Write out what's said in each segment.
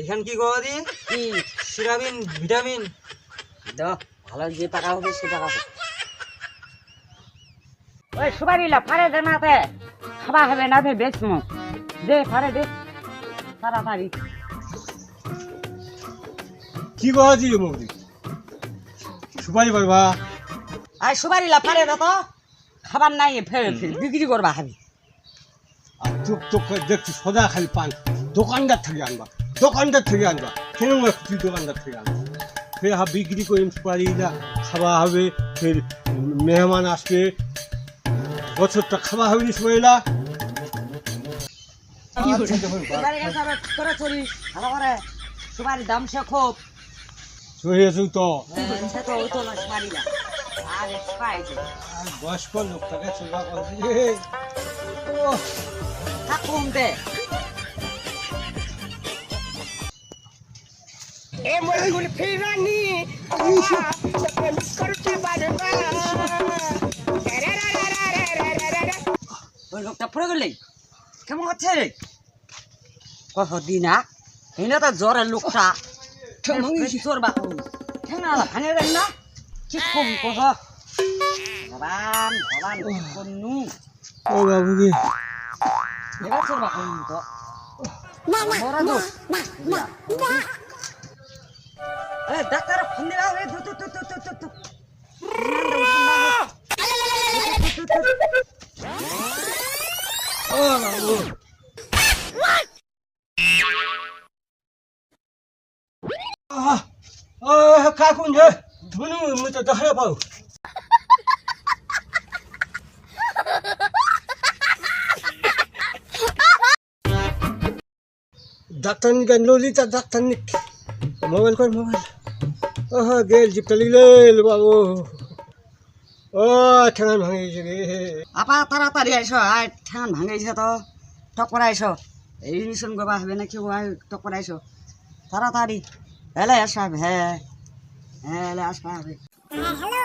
এখান কি গদি কি? সিরামিন ভিটামিন? দ ভালো যে টাকা হবে সে টাকা ওই সুপারি লা ফারে দে না তে খাবা হবে না তে বেচমু দে ফারে দে। তাড়াতাড়ি। কি বাজি বৌদি? সুপারি পারবা আর সুপারি লা ফারে দে তো খাবার নাই ফের ফের বিক্রি করবা হবে আর চোখ চোখ করে দেখছি সদা খালি পান। দোকানদার থেকে আনবা। দোকানদার থেকে আনবা কেন তুই দোকানদার থেকে আনবা ফের হা বিক্রি করি সুপারি না খাওয়া হবে ফের মেহমান আসবে বছরটা খাওয়া হবে নি সুপারিলা সুপারি গাছ আবার করে চলি করে দাম সে খুব সহিয়েছু তো সে তো হইতো না সুপারি না সেবা করছি ও থাকুন দে ওই লোকটা পড়ে গেলে কেমন হচ্ছে রে? কত দিন আ এনে তো জ্বরের লোকটা। জ্বর বা ঠেঙা ভাঙে দেন না? কি কম কহ ভগবান ভগবান কন্নু ও বাবু রে এবার জ্বর বা কন্নু তো মরা দো। এ ডাক্তার, ফোন দিলা রে তু তু তু তু তু তু তু কাকুন ধুনু মতো দহরে পাও ডাক্তার নি গান ললিতা ডাক্তার নি মোবাইল কর মোবাইল। ওহ গেল জিপটা লিগলেল বাবু। ও ঠেঙান ভাঙে গেছে রে। আপা তাড়াতাড়ি আইসো আয় ভাঙে গেছে তো। টকর আইসো। এই নিশন গবা হবে নাকি ও আয় টকর আইসো। তাড়াতাড়ি। এলে আসা হ্যাঁ হ্যাঁ এলে আসবা হবে। হ্যাঁ হ্যালো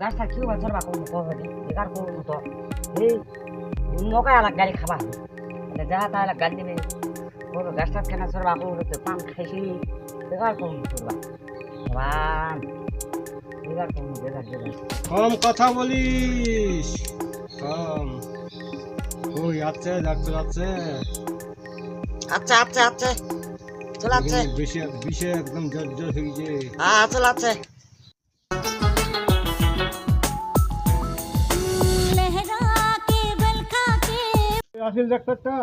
গাছটা কি বছর বা কোনো বেকার কোনো তো। এই নৌকা এলাক গাড়ি খাবা। যা তা এলাক গাড়ি দেবে। কোনো গাছটা কেনা সরবা কোনো পান খাইছি। বেকার কোনো করবা ভগবান বেকার কোনো বেকার বেকার। কম কথা বলিস। কম। ওই আছে ডাক্তার আছে। আচ্ছা আচ্ছা আচ্ছা চলাচ্ছে বিষে বিষে একদম জর্জর হয়ে গেছে হ্যাঁ চলাচ্ছে আসল ডাক্তারটা।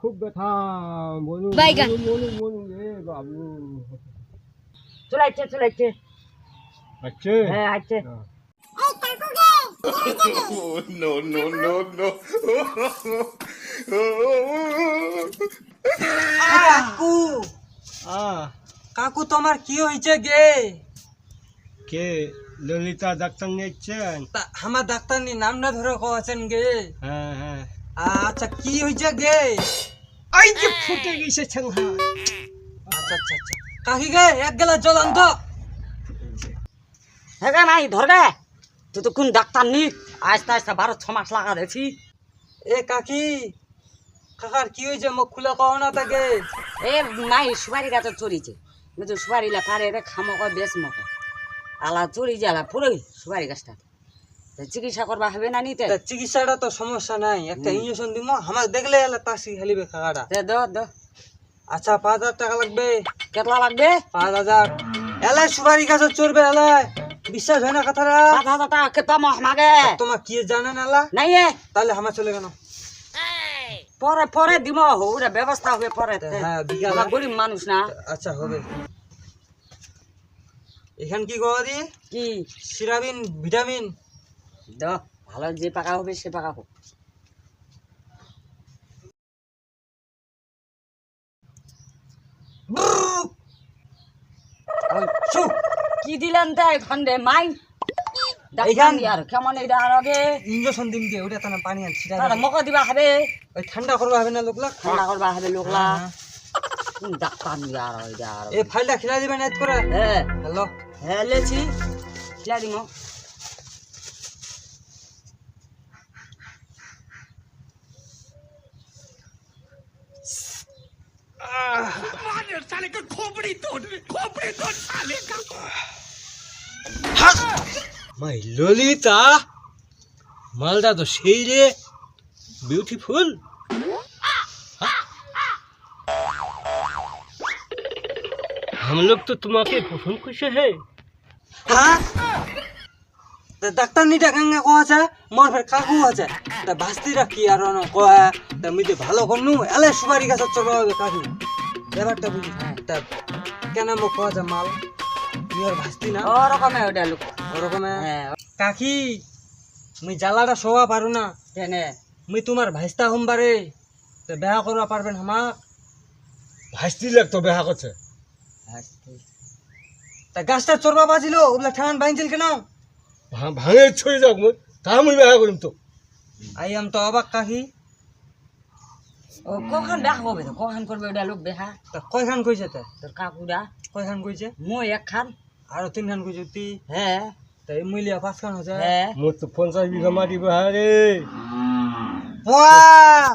খুব ব্যথা। বলুন বলুন বলুন রে বাবু। চলে আসছে চলে আসছে আছে হ্যাঁ আসছে কাকু গে কাকু কাকু। তোমার কি হয়েছে গে? কে? ললিতা ডাক্তার নিয়েছেন? তা আমার ডাক্তার নাম না ধরে কছেন গে। হ্যাঁ হ্যাঁ। আচ্ছা কি হয়েছে গে? এই যে ফুটে গেছে ছেংহা আচ্ছা আচ্ছা আচ্ছা। কাকি গে এক গেলা জল আনতো হ্যাঁ গে নাই ধরবে তুই তো কোন ডাক্তার নি আস্তে আস্তে বারো ছ মাস লাগা দেখছি এ কাকি কাকার কি হয়েছে মুখ খুলে কও না তাকে? এ নাই সুপারি গাছে চড়িছে। কিন্তু সুপারি লা পারে রে খামক বেশ মক। আলা চড়ি যালা পুরোই সুপারি গাছটা তো চিকিৎসা করবা হবে না নিতে? চিকিৎসাটা তো সমস্যা নাই। একটা ইঞ্জেকশন দিব আমার দেখলে এলা তাসি খেলিবে কাকাটা দ দ আচ্ছা পাঁচ হাজার টাকা লাগবে। কেতলা লাগবে? পাঁচ হাজার। এলাই সুপারি গাছে চড়বে এলাই বিশ্বাস হয় না কথাটা? পাঁচ হাজার টাকা কেতা মাগে। তোমার কি জানেন এলা নাই তাহলে আমার চলে কেন পরে পরে দিব ওরা ব্যবস্থা হবে পরে। হ্যাঁ গরিব মানুষ না। আচ্ছা হবে। এখান কি গদি কি? সিরামিন ভিটামিন। দ ভালো যে পাকা হবে সে পাকা হোক। কি দিলেন তাই খন্ডে মাই? কেমন এইটা আর আগে? ইঞ্জেকশন দিম দিয়ে ওটা তানা পানি আর ছিটা মক দিবা হবে। ওই ঠান্ডা করবা হবে না লোকলা? ঠান্ডা করবা হবে লোকলা। হ্যাঁ। কোন ডাক্তার নি আর ওইটা আর। এই ফাইলটা খিলা দিবেন এত করে। হ্যাঁ। হ্যালো। হ্যাঁ লেছি। চিয়া দিম মাই ললিতা মালটা তো সেই রে বিউটিফুল हम लोग तो तुम्हारे पसंद खुश है हाँ তা ডাক্তার নি ডাকাঙ্গা কো আছে মোর ফের কাকু আছে তা ভাস্তি রাখি আর ন কয়? তা মিতে ভালো করনু এলে সুপারি গাছ চলো কাকু। ব্যাপারটা বুঝি তা কেন মো কো আছে মাল? তুই ভাস্তি না। ওরকমে ওটা লোক। ওরকমে হ্যাঁ। কাকি মুই জ্বালাটা শোয়া পারু না। তেনে মুই তোমার ভাইস্তা সোমবারে তে বেহা করবা পারবেন আমাক ভাইস্তি লাগতো বেহা করছে। তা গাছটা চোরবা বাজিল ওগুলা ঠেকান বাইছিল কেন? ভাঙে ছড়ে যাক মই তা মুই বেহা করিম তো আই আম তো অবাক কাকি ও কখন দেখা হবে তো কখন করবে ওটা লোক দেখা? তা কয়খান কইছে তে তোর কাকুরা কয়খান কইছে? মই একখান। আর তিনখান কইছে তি? হ্যাঁ তা এই মুইলিয়া পাঁচখান হচ্ছে হ্যাঁ মোর তো পঞ্চাশ বিঘা মাটি বেহা রে বাহ